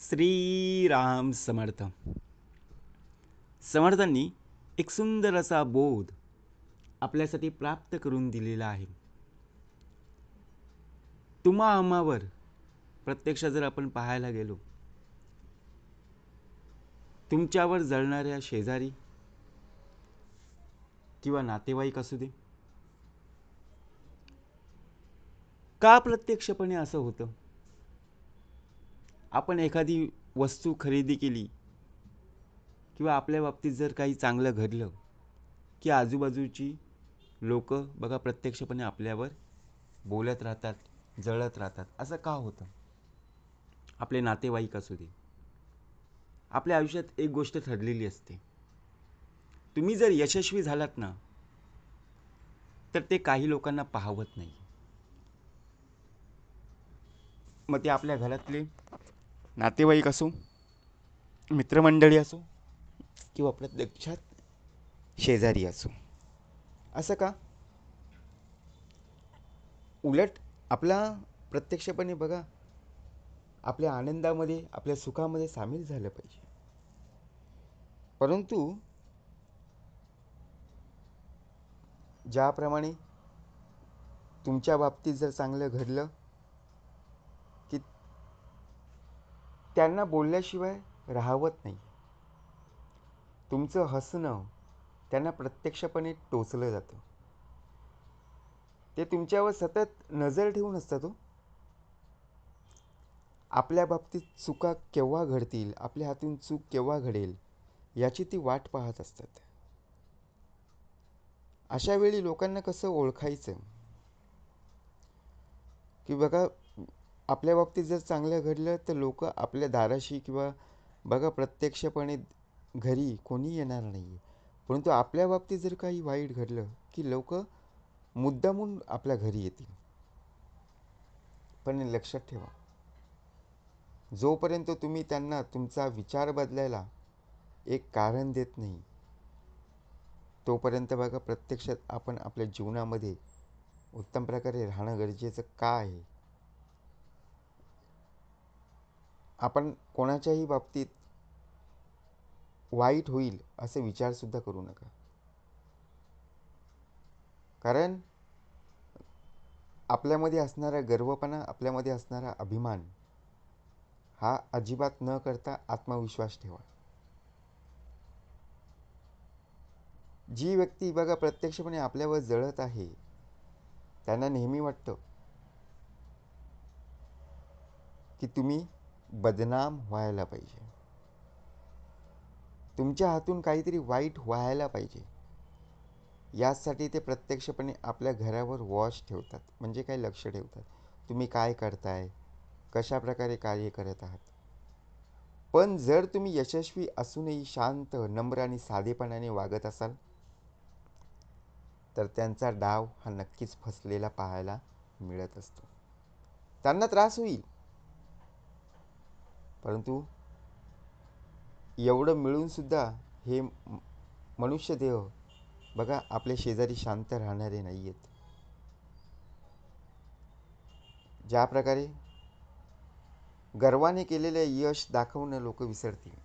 श्रीराम समर्थ. समर्थांनी एक सुंदर असा बोध आपल्यासाठी प्राप्त करून दिलेला आहे. तुम्हा आम्हावर प्रत्यक्ष जर आपण पाहायला गेलो तुमच्यावर जळणाऱ्या शेजारी किंवा नातेवाईक असू दे का प्रत्यक्षपणे असं होतं? आपण एखादी वस्तू खरेदी केली किंवा आपल्या बाबतीत जर काही चांगलं घडलं की आजूबाजूची लोक बघा प्रत्यक्षपणे आपल्यावर बोलत राहतात जळत राहतात असं का होतं? आपले नातेवाईक असू दे. आपल्या आयुष्यात एक गोष्ट ठरलेली असते. तुम्ही जर यशस्वी झालात ना तर ते काही लोकांना पाहवत नाही. मग ते आपल्या घरातले नातेवाईक असो मित्रमंडळी असो किंवा प्रत्यक्षात शेजारी असो. असं का? उलट आपला प्रत्यक्षपणे बघा आपल्या आनंदामध्ये आपल्या सुखामध्ये सामील झालं पाहिजे. परंतु ज्याप्रमाणे तुमच्या बाबतीत जर चांगलं घडलं त्यांना बोलल्याशिवाय राहवत नाही. तुमचं हसणं त्यांना प्रत्यक्षपणे टोचलं जातं. ते तुमच्यावर सतत नजर ठेवून असतात हो. आपल्या बाबतीत चुका केव्हा घडतील आपल्या हातून चूक केव्हा घडेल याची ती वाट पाहत असतात. अशा वेळी लोकांना कसं ओळखायचं? की बघा आपल्या बाबतीत जर चांगलं घडलं तर लोक आपल्या दाराशी किंवा बघा प्रत्यक्षपणे घरी कोणी येणार नाही परंतु आपल्या बाबतीत जर काही वाईट घडलं की लोक मुद्दामून आपल्या घरी येतील. पण लक्षात ठेवा जोपर्यंत तुम्ही त्यांना तुमचा विचार बदलायला एक कारण देत नाही तोपर्यंत बघा प्रत्यक्षात आपण आपल्या जीवनामध्ये उत्तम प्रकारे राहणं गरजेचं का आहे? आपण कोणाच्याही बाबतीत वाईट होईल असे विचारसुद्धा करू नका. कारण आपल्यामध्ये असणारा गर्वपणा आपल्यामध्ये असणारा अभिमान हा अजिबात न करता आत्मविश्वास ठेवा. जी व्यक्ती बघा प्रत्यक्षपणे आपल्यावर जळत आहे त्यांना नेहमी वाटतं की तुम्ही बदनाम व्हायला पाहिजे. तुमच्या हातून काहीतरी वाईट व्हायला पाहिजे. यासाठी ते प्रत्यक्षपणे आपल्या घरावर वॉच ठेवतात. म्हणजे काय? लक्ष ठेवतात. तुम्ही काय करताय? कशा प्रकारे कार्य करत आहात? पण जर तुम्ही यशस्वी असूनही शांत नम्र आणि साधेपणाने वागत असाल तर त्यांचा डाव हा नक्कीच फसलेला पाहायला मिळत असतो. त्यांना त्रास होईल. परंतु एवढं मिळून सुद्धा हे मनुष्य देह बघा आपल्या शेजारी शांत राहणारे नाही आहेत ज्या प्रकारे गर्वाने केलेले यश दाखवणं लोक विसरतील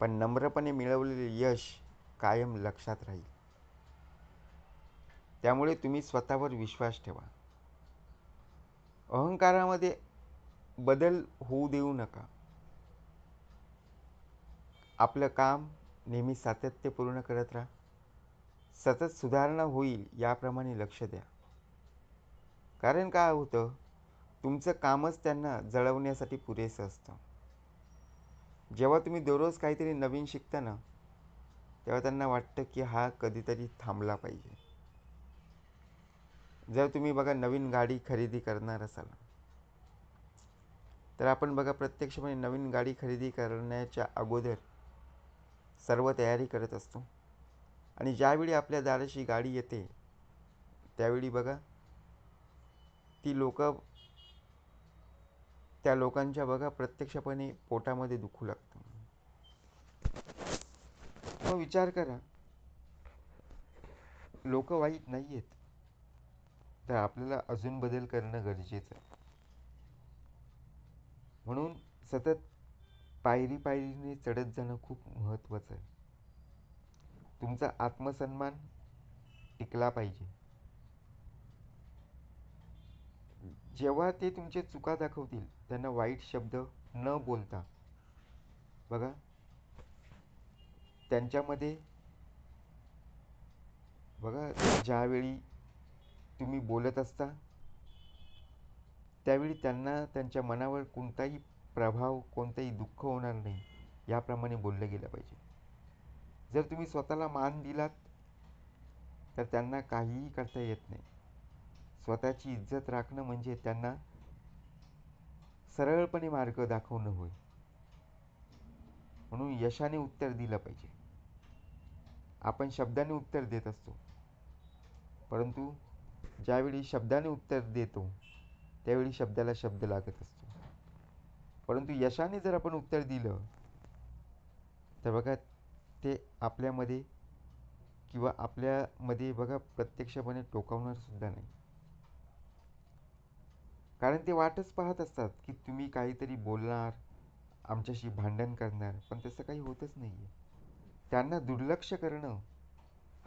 पण नम्रपणे मिळवलेले यश कायम लक्षात राहील. त्यामुळे तुम्ही स्वतःवर विश्वास ठेवा. अहंकारामध्ये बदल होऊ देऊ नका. आपलं काम नेहमी सातत्यपूर्ण करत राहा. सतत सुधारणा होईल याप्रमाणे लक्ष द्या. कारण काय होतं? तुमचं कामच त्यांना जळवण्यासाठी पुरेसं असतं. जेव्हा तुम्ही दररोज काहीतरी नवीन शिकता ना तेव्हा त्यांना वाटतं की हा कधीतरी थांबला पाहिजे. जर तुम्ही बघा नवीन गाडी खरेदी करणार असाल तर आपण बघा प्रत्यक्षपणे नवीन गाडी खरेदी करण्याच्या अगोदर सर्व तयारी करत असतो. आणि ज्यावेळी आपल्या दाराशी गाडी येते त्यावेळी बघा ती लोक त्या लोकांच्या बघा प्रत्यक्षपणे पोटामध्ये दुखू लागतं. मग विचार करा लोक वाईट नाही आहेत तर आपल्याला अजून बदल करणं गरजेचं आहे. म्हणून सतत पायरी पायरीने चढत जाणं खूप महत्त्वाचं आहे. तुमचा आत्मसन्मान टिकला पाहिजे. जेव्हा ते तुमचे चुका दाखवतील त्यांना वाईट शब्द न बोलता. बघा. त्यांच्यामध्ये बघा ज्यावेळी तुम्ही बोलत असता त्यावेळी त्यांना त्यांच्या मनावर कोणताही प्रभाव कोणतंही दुःख होणार नाही याप्रमाणे बोललं गेलं पाहिजे. जर तुम्ही स्वतःला मान दिलात तर त्यांना काहीही करता येत नाही. स्वतःची इज्जत राखणं म्हणजे त्यांना सरळपणे मार्ग दाखवणं होय. म्हणून यशाने उत्तर दिलं पाहिजे. आपण शब्दाने उत्तर देत असतो. परंतु ज्यावेळी शब्दाने उत्तर देतो त्यावेळी शब्दाला शब्द लागत असतो. परंतु यशाने जर आपण उत्तर दिलं तर बघा ते आपल्यामध्ये किंवा आपल्यामध्ये बघा प्रत्यक्षपणे टोकावणार सुद्धा नाही. कारण ते वाटच पाहत असतात की तुम्ही काहीतरी बोलणार आमच्याशी भांडण करणार पण तसं काही होतच नाही आहे त्यांना दुर्लक्ष करणं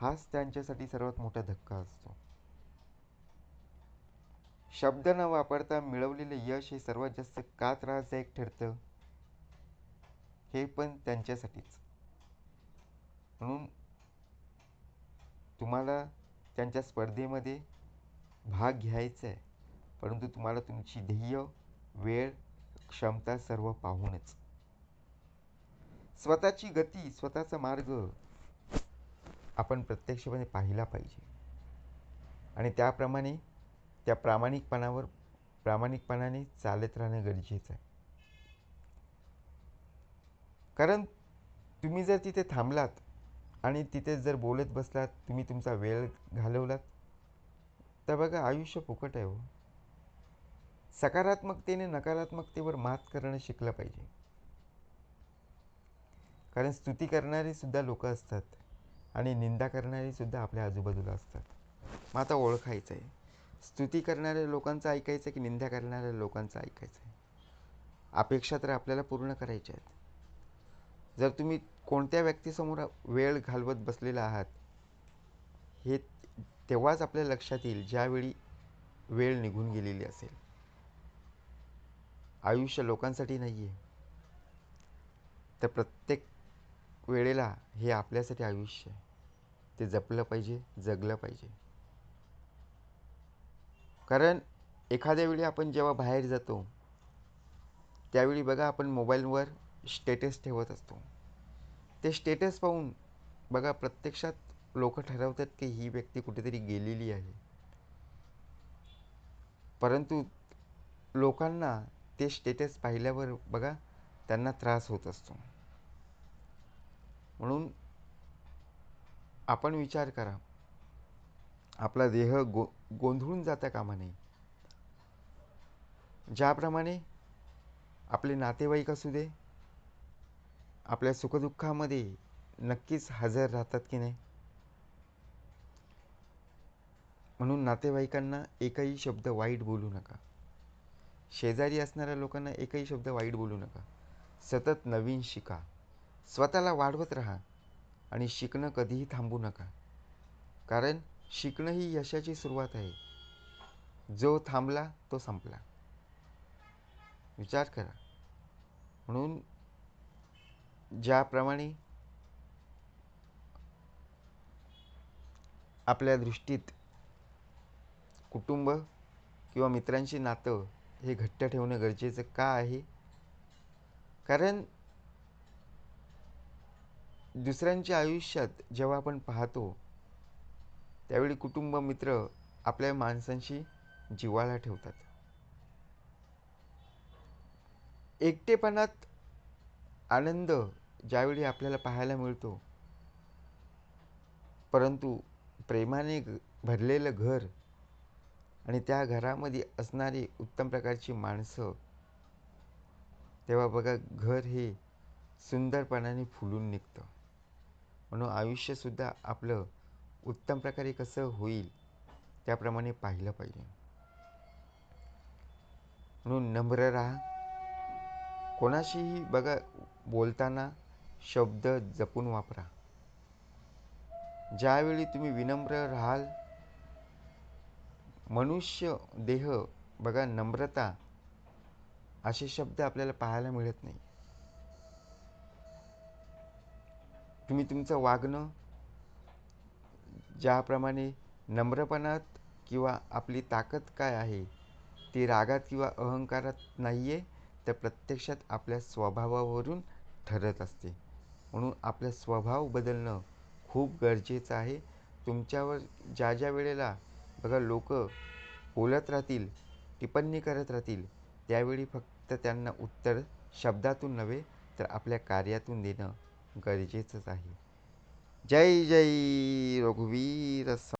हाच त्यांच्यासाठी सर्वात मोठा धक्का असतो. शब्द न वापरता मिळवलेले यश हे सर्वात जास्त का त्रासदायक ठरतं? हे पण त्यांच्यासाठीच. म्हणून तुम्हाला त्यांच्या स्पर्धेमध्ये भाग घ्यायचा आहे. परंतु तुम्हाला तुमची ध्येय वेळ क्षमता सर्व पाहूनच. स्वतःची गती स्वतःचा मार्ग आपण प्रत्यक्षपणे पाहिला पाहिजे. आणि त्याप्रमाणे त्या प्रामाणिकपणावर प्रामाणिकपणाने चालत राहणं गरजेचं आहे. कारण तुम्ही जर तिथे थांबलात आणि तिथे जर बोलत बसलात तुम्ही तुमचा वेळ घालवलात तर बघा आयुष्य फुकट आहे हो. सकारात्मकतेने नकारात्मकतेवर मात करणं शिकलं पाहिजे. कारण स्तुती करणारीसुद्धा लोक असतात आणि निंदा करणारीसुद्धा आपल्या आजूबाजूला असतात. मग आता ओळखायचं आहे स्तुती करणाऱ्या लोकांचं ऐकायचं की निंदा करणाऱ्या लोकांचं ऐकायचं? आहे अपेक्षा तर आपल्याला पूर्ण करायच्या आहेत. जर तुम्ही कोणत्या व्यक्तीसमोर वेळ घालवत बसलेला आहात हे तेव्हाच आपल्या लक्षात येईल ज्यावेळी वेळ निघून गेलेली असेल. आयुष्य लोकांसाठी नाही आहे तर प्रत्येक वेळेला हे आपल्यासाठी आयुष्य आहे. ते जपलं पाहिजे जगलं पाहिजे. कारण एखाद्या वेळी आपण जेव्हा बाहेर जातो त्यावेळी बघा आपण मोबाईलवर स्टेटस ठेवत असतो. ते स्टेटस पाहून बघा प्रत्यक्षात लोक ठरवतात की ही व्यक्ती कुठेतरी गेलेली आहे. परंतु लोकांना ते स्टेटस पाहिल्यावर बघा त्यांना त्रास होत असतो. म्हणून आपण विचार करा आपला देह गो गोंधळून जाता कामा नये ज्याप्रमाणे आपले नातेवाईक असू दे आपल्या सुखदुःखामध्ये नक्कीच हजर राहतात की नाही? म्हणून नातेवाईकांना एकही शब्द वाईट बोलू नका. शेजारी असणाऱ्या लोकांना एकही शब्द वाईट बोलू नका. सतत नवीन शिका. स्वतःला वाढवत राहा आणि शिकणं कधीही थांबू नका. कारण शिकणं ही यशाची सुरुवात आहे. जो थांबला तो संपला. विचार करा. म्हणून ज्याप्रमाणे आपल्या दृष्टीत कुटुंब किंवा मित्रांशी नातं हे घट्ट ठेवणं गरजेचं का आहे? कारण दुसऱ्यांच्या आयुष्यात जेव्हा आपण पाहतो त्यावेळी कुटुंब मित्र आपल्या माणसांशी जिव्हाळा ठेवतात. एकटेपणात आनंद ज्यावेळी आपल्याला पाहायला मिळतो परंतु प्रेमाने भरलेलं घर आणि त्या घरामध्ये असणारी उत्तम प्रकारची माणसं तेव्हा बघा घर हे सुंदरपणाने फुलून निघतं. म्हणून आयुष्यसुद्धा आपलं उत्तम प्रकारे कसं होईल त्याप्रमाणे पाहिलं पाहिजे. म्हणून नम्र राहा. कोणाशीही बघा बोलताना शब्द जपून वापरा. ज्यावेळी तुम्ही विनम्र राहाल मनुष्य देह बघा नम्रता असे शब्द आपल्याला पाहायला मिळत नाही. तुम्ही तुमचं वागणं ज्याप्रमाणे नम्रपणात किंवा आपली ताकद काय आहे ती रागात किंवा अहंकारात नाही आहे तर प्रत्यक्षात आपल्या स्वभावावरून ठरत असते. म्हणून आपला स्वभाव बदलणं खूप गरजेचं आहे. तुमच्यावर ज्या ज्या वेळेला बघा लोक बोलत राहतील टिप्पणी करत राहतील त्यावेळी फक्त त्यांना उत्तर शब्दातून नव्हे तर आपल्या कार्यातून देणं गरजेचंच आहे. जय जय रघुवीर